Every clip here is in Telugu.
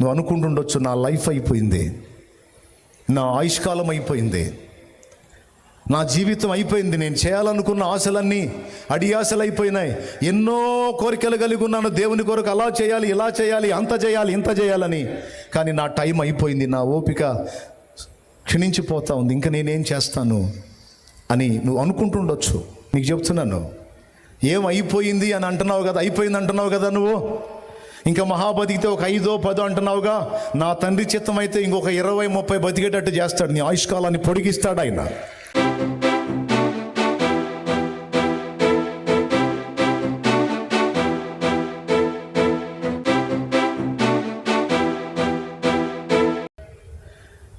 నువ్వు అనుకుంటుండొచ్చు నా లైఫ్ అయిపోయింది. నా ఆయుష్కాలం అయిపోయింది. నా జీవితం అయిపోయింది. నేను చేయాలనుకున్న ఆశలన్నీ అడి ఆశలు అయిపోయినాయి. ఎన్నో కోరికలు కలిగి ఉన్నాను. దేవుని కొరకు అలా చేయాలి ఇలా చేయాలి అంత చేయాలి ఇంత చేయాలని. కానీ నా టైం అయిపోయింది. నా ఓపిక క్షీణించిపోతా ఉంది. ఇంకా నేనేం చేస్తాను అని నువ్వు అనుకుంటుండొచ్చు. నీకు చెప్తున్నాను. ఏం అయిపోయింది అని అంటున్నావు కదా? అయిపోయింది అంటున్నావు కదా నువ్వు? ఇంకా మహా బతికితే ఒక ఐదో పదో అంటున్నావుగా నా తండ్రి చిత్తం అయితే ఇంకొక ఇరవై ముప్పై బతికేటట్టు చేస్తాడు. నీ ఆయుష్కాలాన్ని పొడిగిస్తాడు ఆయన.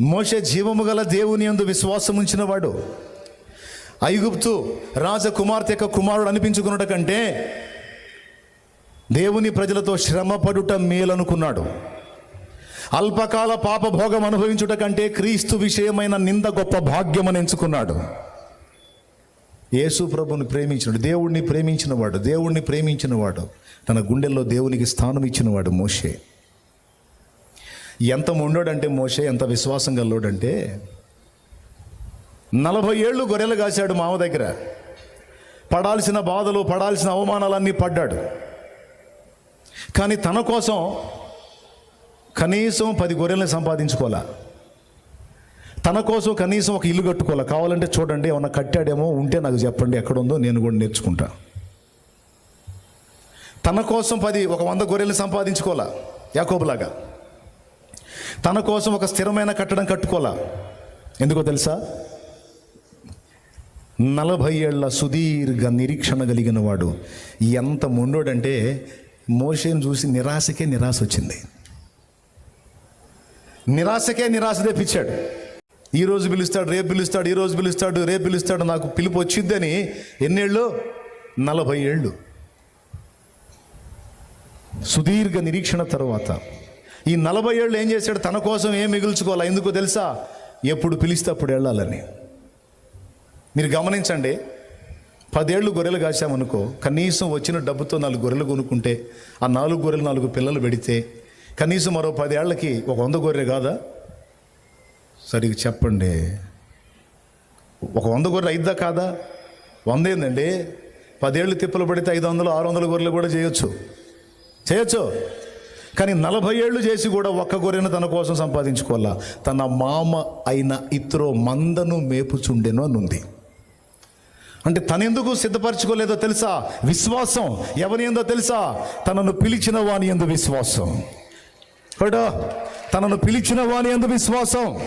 మోషే జీవము గల దేవుని యందు విశ్వాసం ఉంచిన వాడు ఐగుప్తు రాజకుమార్తె యొక్క కుమారుడు అనిపించుకున్నట కంటే దేవుని ప్రజలతో శ్రమపడుట మేలనుకున్నాడు. అల్పకాల పాపభోగం అనుభవించుట కంటే క్రీస్తు విషయమైన నింద గొప్ప భాగ్యమని ఎంచుకున్నాడు. యేసు ప్రభుని ప్రేమించినాడు. దేవుణ్ణి ప్రేమించినవాడు. దేవుణ్ణి ప్రేమించినవాడు. తన గుండెల్లో దేవునికి స్థానం ఇచ్చినవాడు మోషే. ఎంత మొండోడంటే మోషే ఎంత విశ్వాసం గల్లోడంటే నలభై ఏళ్ళు గొర్రెలు కాశాడు మామ దగ్గర. పడాల్సిన బాధలు పడాల్సిన అవమానాలన్నీ పడ్డాడు. కానీ తన కోసం కనీసం పది గొర్రెల్ని సంపాదించుకోవాలా? తన కోసం కనీసం ఒక ఇల్లు కట్టుకోవాలా? కావాలంటే చూడండి ఏమన్నా కట్టాడేమో ఉంటే నాకు చెప్పండి ఎక్కడ ఉందో నేను కూడా నేర్చుకుంటా. తన కోసం పది ఒక వంద గొర్రెల్ని సంపాదించుకోవాలా? యాకోబులాగా. తన కోసం ఒక స్థిరమైన కట్టడం కట్టుకోవాలా? ఎందుకో తెలుసా? నలభై ఏళ్ళ సుదీర్ఘ నిరీక్షణ కలిగిన వాడు ఎంత మొండోడంటే మోషేను చూసి నిరాశకే నిరాశ వచ్చింది. నిరాశకే నిరాశ తెప్పించాడు. ఈరోజు పిలుస్తాడు రేపు పిలుస్తాడు ఈరోజు పిలుస్తాడు రేపు పిలుస్తాడు నాకు పిలుపు వచ్చిద్దని ఎన్నేళ్ళు? నలభై ఏళ్ళు. సుదీర్ఘ నిరీక్షణ తర్వాత ఈ నలభై ఏళ్ళు ఏం చేశాడు? తన కోసం ఏం మిగుల్చుకోవాలా? ఎందుకో తెలుసా? ఎప్పుడు పిలిస్తే అప్పుడు వెళ్ళాలని. మీరు గమనించండి పదేళ్ళు గొర్రెలు కాసామనుకో కనీసం వచ్చిన డబ్బుతో నాలుగు గొర్రెలు కొనుక్కుంటే ఆ నాలుగు గొర్రెలు నాలుగు పిల్లలు పెడితే కనీసం మరో పదేళ్ళకి ఒక వంద గొర్రె కాదా? సరిగ్గా చెప్పండి. ఒక వంద గొర్రె అయిద్దా కాదా? వంద ఏందండి? పదేళ్ళు తిప్పలు పడితే ఐదు వందలు ఆరు వందల గొర్రెలు కూడా చేయొచ్చు. చేయొచ్చు. కానీ నలభై ఏళ్ళు చేసి కూడా ఒక్క గొర్రెను తన కోసం సంపాదించుకోవాలా? తన మామ అయిన ఇతరో మందను మేపుచుండెను అని ఉంది అంటే తనెందుకు సిద్ధపరచుకోలేదో తెలుసా? విశ్వాసం. ఎవరి ఎందో తెలుసా? తనను పిలిచిన వాని ఎందు విశ్వాసం. కూడా తనను పిలిచిన వాని ఎందు విశ్వాసం.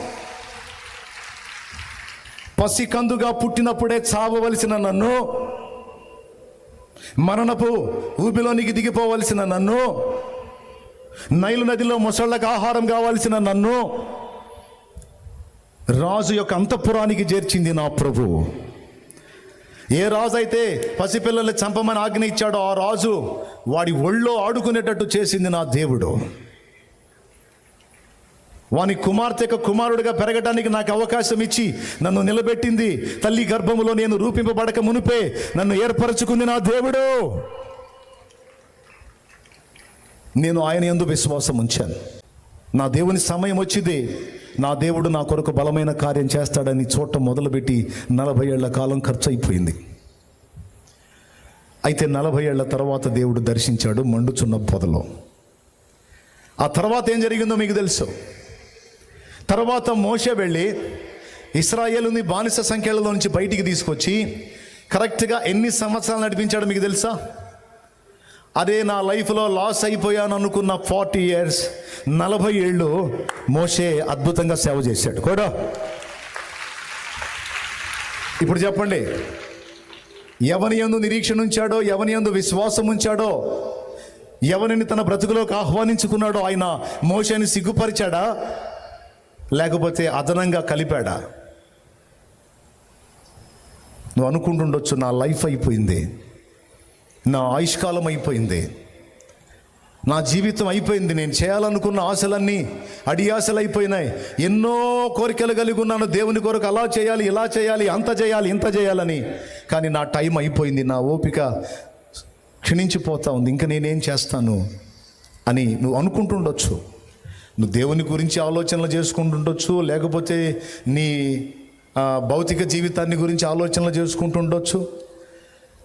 పసికందుగా పుట్టినప్పుడే చావవలసిన నన్ను మరణపు ఊబిలోనికి దిగిపోవలసిన నన్ను నైలు నదిలో మొసళ్ళకు ఆహారం కావాల్సిన నన్ను రాజు యొక్క అంతఃపురానికి చేర్చింది నా ప్రభువు ఏ రాజు అయితే పసిపిల్లల్ని చంపమని ఆజ్ఞ ఇచ్చాడో ఆ రాజు వాడి ఒళ్ళో ఆడుకునేటట్టు చేసింది నా దేవుడు. వాని కుమార్తెకు కుమారుడిగా పెరగడానికి నాకు అవకాశం ఇచ్చి నన్ను నిలబెట్టింది. తల్లి గర్భములో నేను రూపింపబడక మునిపే నన్ను ఏర్పరచుకుంది నా దేవుడు. నేను ఆయన ఎందు విశ్వాసం ఉంచాను. నా దేవుని సమయం వచ్చింది. నా దేవుడు నా కొరకు బలమైన కార్యం చేస్తాడని చూడటం మొదలుపెట్టి నలభై ఏళ్ళ కాలం ఖర్చు అయిపోయింది అయితే నలభై ఏళ్ళ తర్వాత దేవుడు దర్శించాడు మండుచున్న పొదలో ఆ తర్వాత ఏం జరిగిందో మీకు తెలుసు. తర్వాత మోస వెళ్ళి ఇస్రాయేలుని బానిస సంఖ్యలలో నుంచి బయటికి తీసుకొచ్చి కరెక్ట్గా ఎన్ని సంవత్సరాలు నడిపించాడో మీకు తెలుసా? అదే నా లైఫ్లో లాస్ అయిపోయాను అనుకున్న ఫార్టీ ఇయర్స్ నలభై ఏళ్ళు మోసే అద్భుతంగా సేవ చేశాడు. కూడా. ఇప్పుడు చెప్పండి. ఎవని ఎందు నిరీక్షణ ఉంచాడో ఎవని యందు విశ్వాసం ఉంచాడో ఎవరిని తన బ్రతుకులోకి ఆహ్వానించుకున్నాడో ఆయన మోషని సిగ్గుపరిచాడా? లేకపోతే అదనంగా కలిపాడా? నువ్వు అనుకుంటుండొచ్చు నా లైఫ్ అయిపోయింది. నా ఆయుష్కాలం అయిపోయింది. నా జీవితం అయిపోయింది. నేను చేయాలనుకున్న ఆశలన్నీ అడి ఆశలు అయిపోయినాయి. ఎన్నో కోరికలు కలిగి ఉన్నాను. దేవుని కొరకు అలా చేయాలి ఇలా చేయాలి అంత చేయాలి ఇంత చేయాలని. కానీ నా టైం అయిపోయింది. నా ఓపిక క్షీణించిపోతా ఉంది. ఇంకా నేనేం చేస్తాను అని నువ్వు అనుకుంటుండొచ్చు. నువ్వు దేవుని గురించి ఆలోచనలు చేసుకుంటుండొచ్చు. లేకపోతే నీ భౌతిక జీవితాన్ని గురించి ఆలోచనలు చేసుకుంటుండొచ్చు.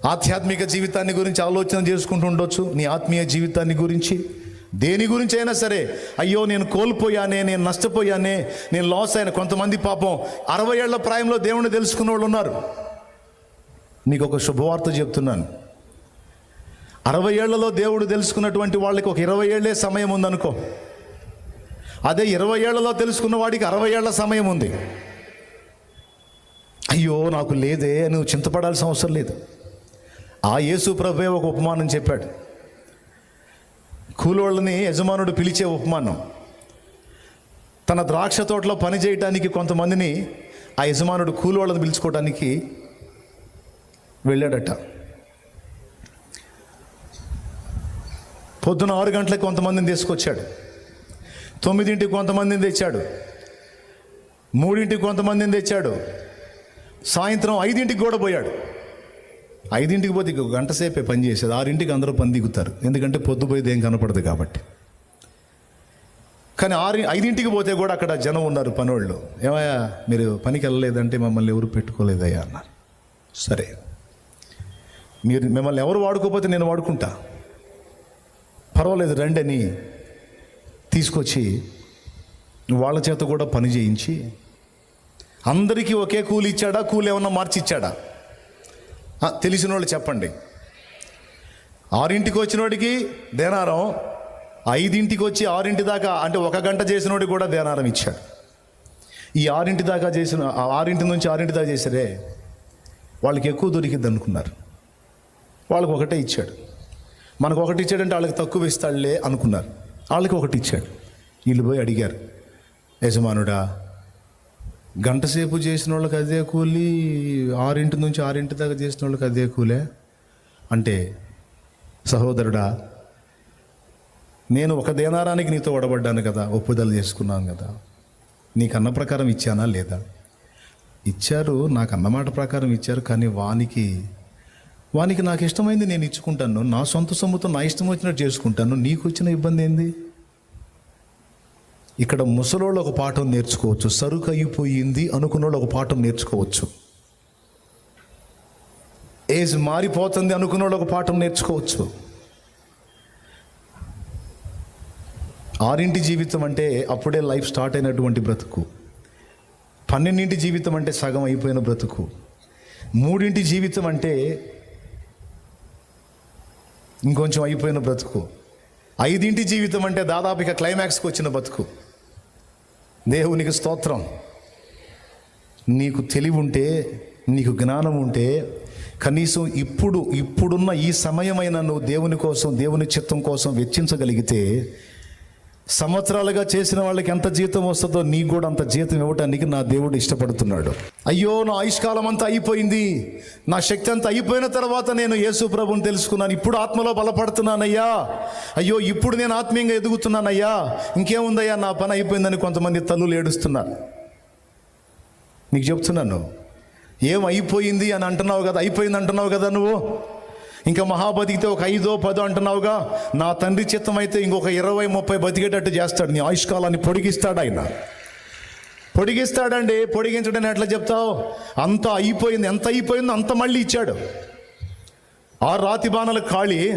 ఆధ్యాత్మిక జీవితాన్ని గురించి ఆలోచన చేసుకుంటూ ఉండొచ్చు. నీ ఆత్మీయ జీవితాన్ని గురించి దేని గురించి అయినా సరే అయ్యో నేను కోల్పోయానే నేను నష్టపోయానే నేను లాస్ అయిన కొంతమంది పాపం అరవై ఏళ్ళ ప్రాయంలో దేవుణ్ణి తెలుసుకున్న వాళ్ళు ఉన్నారు. మీకు ఒక శుభవార్త చెప్తున్నాను. అరవై ఏళ్ళలో దేవుడు తెలుసుకున్నటువంటి వాళ్ళకి ఒక ఇరవై ఏళ్ళే సమయం ఉందనుకో. అదే ఇరవై ఏళ్ళలో తెలుసుకున్న వాడికి అరవై ఏళ్ళ సమయం ఉంది. అయ్యో నాకు లేదే నువ్వు చింతపడాల్సిన అవసరం లేదు. ఆ యేసు ప్రభే ఒక ఉపమానం చెప్పాడు. కూలోళ్ళని యజమానుడు పిలిచే ఉపమానం. తన ద్రాక్ష తోటలో పని చేయటానికి కొంతమందిని ఆ యజమానుడు కూలోళ్ళని పిలుచుకోవడానికి వెళ్ళాడట. పొద్దున ఆరు గంటలకు కొంతమందిని తీసుకొచ్చాడు. తొమ్మిదింటికి కొంతమందిని తెచ్చాడు. మూడింటికి కొంతమందిని తెచ్చాడు. సాయంత్రం ఐదింటికి కూడా పోయాడు. ఐదింటికి పోతే ఇంకొక గంట సేపే పని చేసేది. ఆరింటికి అందరూ పని దిగుతారు. ఎందుకంటే పొద్దుపోయేది ఏం కనపడదు కాబట్టి. కానీ ఆరు ఐదింటికి పోతే కూడా అక్కడ జనం ఉన్నారు పనోళ్ళు. ఏమయ్యా మీరు పనికి వెళ్ళలేదంటే మమ్మల్ని ఎవరు పెట్టుకోలేదయ్యా అన్నారు. సరే. మీరు మిమ్మల్ని ఎవరు వాడుకోపోతే నేను వాడుకుంటా. పర్వాలేదు రండి అని తీసుకొచ్చి వాళ్ళ చేత కూడా పని చేయించి అందరికీ ఒకే కూలి ఇచ్చాడా కూలి ఏమన్నా మార్చి ఇచ్చాడా తెలిసిన వాళ్ళు చెప్పండి. ఆరింటికి వచ్చినోడికి దేనారం ఐదింటికి వచ్చి ఆరింటి దాకా అంటే ఒక గంట చేసినోడికి కూడా దేనారం ఇచ్చాడు. ఈ ఆరింటి దాకా చేసిన ఆ ఆరింటి నుంచి ఆరింటి దాకా చేసారే వాళ్ళకి ఎక్కువ దొరికింది అనుకున్నారు. వాళ్ళకి ఒకటే ఇచ్చాడు. మనకు ఒకటి ఇచ్చాడంటే వాళ్ళకి తక్కువ ఇస్తాడులే అనుకున్నారు. వాళ్ళకి ఒకటి ఇచ్చాడు. వీళ్ళు పోయి అడిగారు యజమానుడా గంట సేపు చేసిన వాళ్ళకి అదే కూలి ఆరింటి నుంచి ఆరింటి దాకా చేసిన వాళ్ళకి అదే కూలే? అంటే సహోదరుడా నేను ఒక దేనారానికి నీతో ఒడబడ్డాను కదా ఒప్పుదల చేసుకున్నాను కదా. నీకు అన్న ప్రకారం ఇచ్చానా లేదా? ఇచ్చారు నాకు అన్నమాట ప్రకారం ఇచ్చారు కానీ వానికి వానికి నాకు ఇష్టమైంది నేను ఇచ్చుకుంటాను. నా సొంత సొమ్ముతో నా ఇష్టం వచ్చినట్టు చేసుకుంటాను. నీకు వచ్చిన ఇబ్బంది ఏంది? ఇక్కడ ముసలోళ్ళు ఒక పాఠం నేర్చుకోవచ్చు. సరుకు అయిపోయింది అనుకున్నోళ్ళు ఒక పాఠం నేర్చుకోవచ్చు. ఏజ్ మారిపోతుంది అనుకున్నోళ్ళు ఒక పాఠం నేర్చుకోవచ్చు. ఆరింటి జీవితం అంటే అప్పుడే లైఫ్ స్టార్ట్ అయినటువంటి బ్రతుకు. పన్నెండింటి జీవితం అంటే సగం అయిపోయిన బ్రతుకు. మూడింటి జీవితం అంటే ఇంకొంచెం అయిపోయిన బ్రతుకు. ఐదింటి జీవితం అంటే దాదాపు ఇక క్లైమాక్స్కి వచ్చిన బతుకు దేవునికి స్తోత్రం. నీకు తెలివి ఉంటే నీకు జ్ఞానం ఉంటే కనీసం ఇప్పుడు ఇప్పుడున్న ఈ సమయమైన నువ్వు దేవుని కోసం దేవుని చిత్తం కోసం వెచ్చించగలిగితే సంవత్సరాలుగా చేసిన వాళ్ళకి ఎంత జీతం వస్తుందో నీకు కూడా అంత జీతం ఇవ్వటానికి నా దేవుడు ఇష్టపడుతున్నాడు. అయ్యో నా ఆయుష్కాలం అంతా అయిపోయింది. నా శక్తి అంతా అయిపోయిన తర్వాత నేను యేసు ప్రభుని తెలుసుకున్నాను. ఇప్పుడు ఆత్మలో బలపడుతున్నానయ్యా. అయ్యో ఇప్పుడు నేను ఆత్మీయంగా ఎదుగుతున్నానయ్యా. ఇంకేముందయ్యా నా పని అయిపోయిందని కొంతమంది తల్లులు ఏడుస్తున్నారు. నీకు చెప్తున్నాను ఏం అయిపోయింది అని అంటున్నావు కదా అయిపోయింది అంటున్నావు కదా నువ్వు? ఇంకా మహా బతికితే ఒక ఐదో పదో అంటున్నావుగా నా తండ్రి చిత్తం అయితే ఇంకొక ఇరవై ముప్పై బతికేటట్టు చేస్తాడు. నీ ఆయుష్కాలాన్ని పొడిగిస్తాడు ఆయన. పొడిగిస్తాడండి పొడిగించడని ఎట్లా చెప్తావు? అంత అయిపోయింది ఎంత అయిపోయిందో అంత మళ్ళీ ఇచ్చాడు. ఆరు రాతి బాణలు ఖాళీ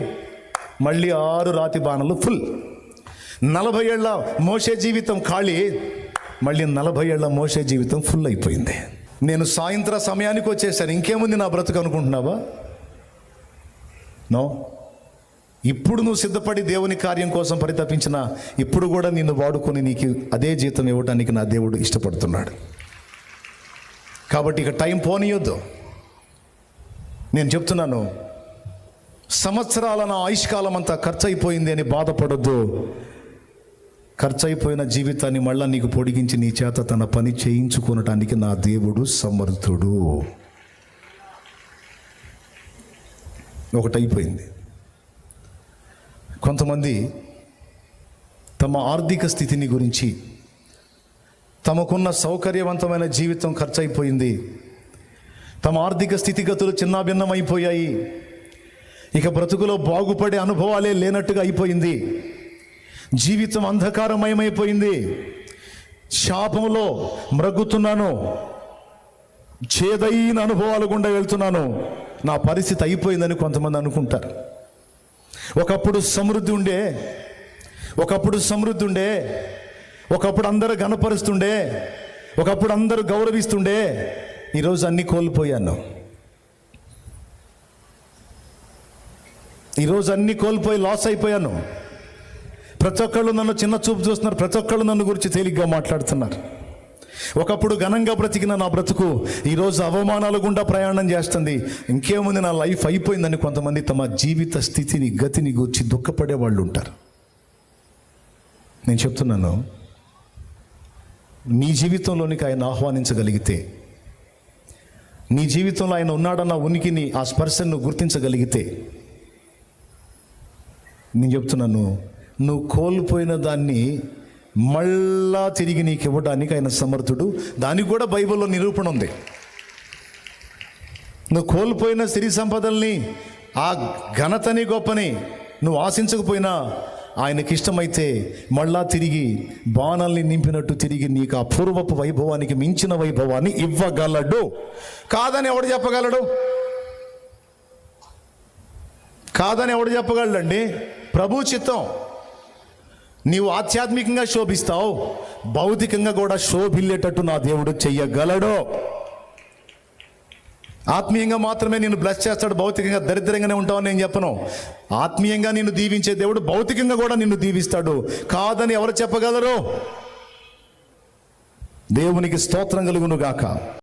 మళ్ళీ ఆరు రాతి బాణలు ఫుల్. నలభై ఏళ్ళ మోసే జీవితం ఖాళీ మళ్ళీ నలభై ఏళ్ళ మోసే జీవితం ఫుల్ అయిపోయింది. నేను సాయంత్ర సమయానికి వచ్చేసాను. ఇంకేముంది నా బ్రతుకు అనుకుంటున్నావా? నో? ఇప్పుడు నువ్వు సిద్ధపడి దేవుని కార్యం కోసం పరితపించిన ఇప్పుడు కూడా నిన్ను వాడుకొని నీకు అదే జీతం ఇవ్వడానికి నా దేవుడు ఇష్టపడుతున్నాడు. కాబట్టి ఇక టైం పోనీయొద్దు. నేను చెప్తున్నాను సంవత్సరాల నా ఆయుష్కాలం అంతా ఖర్చు అయిపోయింది అని బాధపడొద్దు. ఖర్చు అయిపోయిన జీవితాన్ని మళ్ళీ నీకు పొడిగించి నీ చేత తన పని చేయించుకోనటానికి నా దేవుడు సమర్థుడు. ఒకటి అయిపోయింది కొంతమంది తమ ఆర్థిక స్థితిని గురించి తమకున్న సౌకర్యవంతమైన జీవితం ఖర్చయిపోయింది తమ ఆర్థిక స్థితిగతులు చిన్నాభిన్నమైపోయాయి. ఇక బ్రతుకులో బాగుపడే అనుభవాలే లేనట్టుగా అయిపోయింది. జీవితం అంధకారమయమైపోయింది. శాపంలో మ్రగ్గుతున్నాను చేదైన అనుభవాలు గుండా వెళ్తున్నాను. నా పరిస్థితి అయిపోయిందని కొంతమంది అనుకుంటారు. ఒకప్పుడు సమృద్ధి ఉండే ఒకప్పుడు సమృద్ధి ఉండే ఒకప్పుడు అందరూ గణపరుస్తుండే ఒకప్పుడు అందరూ గౌరవిస్తుండే ఈరోజు అన్ని కోల్పోయాను. ఈరోజు అన్ని కోల్పోయి లాస్ అయిపోయాను. ప్రతి ఒక్కళ్ళు నన్ను చిన్న చూపు చూస్తున్నారు ప్రతి ఒక్కళ్ళు నన్ను గురించి తేలిగ్గా మాట్లాడుతున్నారు. ఒకప్పుడు ఘనంగా బ్రతికిన నా బ్రతుకు ఈరోజు అవమానాలు గుండా ప్రయాణం చేస్తుంది. ఇంకేముంది నా లైఫ్ అయిపోయిందని కొంతమంది తమ జీవిత స్థితిని గతిని గూర్చి దుఃఖపడే వాళ్ళు ఉంటారు. నేను చెప్తున్నాను నీ జీవితంలోనికి ఆయన ఆహ్వానించగలిగితే నీ జీవితంలో ఆయన ఉన్నాడన్న ఉనికిని ఆ స్పర్శను గుర్తించగలిగితే నేను చెప్తున్నాను నువ్వు కోల్పోయిన దాన్ని మళ్ళా తిరిగి నీకు ఇవ్వడానికి ఆయన సమర్థుడు. దానికి కూడా బైబిల్లో నిరూపణ ఉంది. నువ్వు కోల్పోయిన సిరి సంపదల్ని ఆ ఘనతని గొప్పని నువ్వు ఆశించకపోయినా ఆయనకి ఇష్టమైతే మళ్ళా తిరిగి బాణల్ని నింపినట్టు తిరిగి నీకు ఆ పూర్వపు వైభవానికి మించిన వైభవాన్ని ఇవ్వగలడు. కాదని ఎవడు చెప్పగలడు? కాదని ఎవడు చెప్పగలడండి? ప్రభు చిత్తం. నీవు ఆధ్యాత్మికంగా శోభిస్తావు భౌతికంగా కూడా శోభిల్లేటట్టు నా దేవుడు చెయ్యగలడు. ఆత్మీయంగా మాత్రమే నేను బ్లెస్ చేస్తాడు భౌతికంగా దరిద్రంగానే ఉంటావని నేను చెప్పను. ఆత్మీయంగా నిన్ను దీవించే దేవుడు భౌతికంగా కూడా నిన్ను దీవిస్తాడు. కాదని ఎవరు చెప్పగలరు? దేవునికి స్తోత్రం కలుగును గాక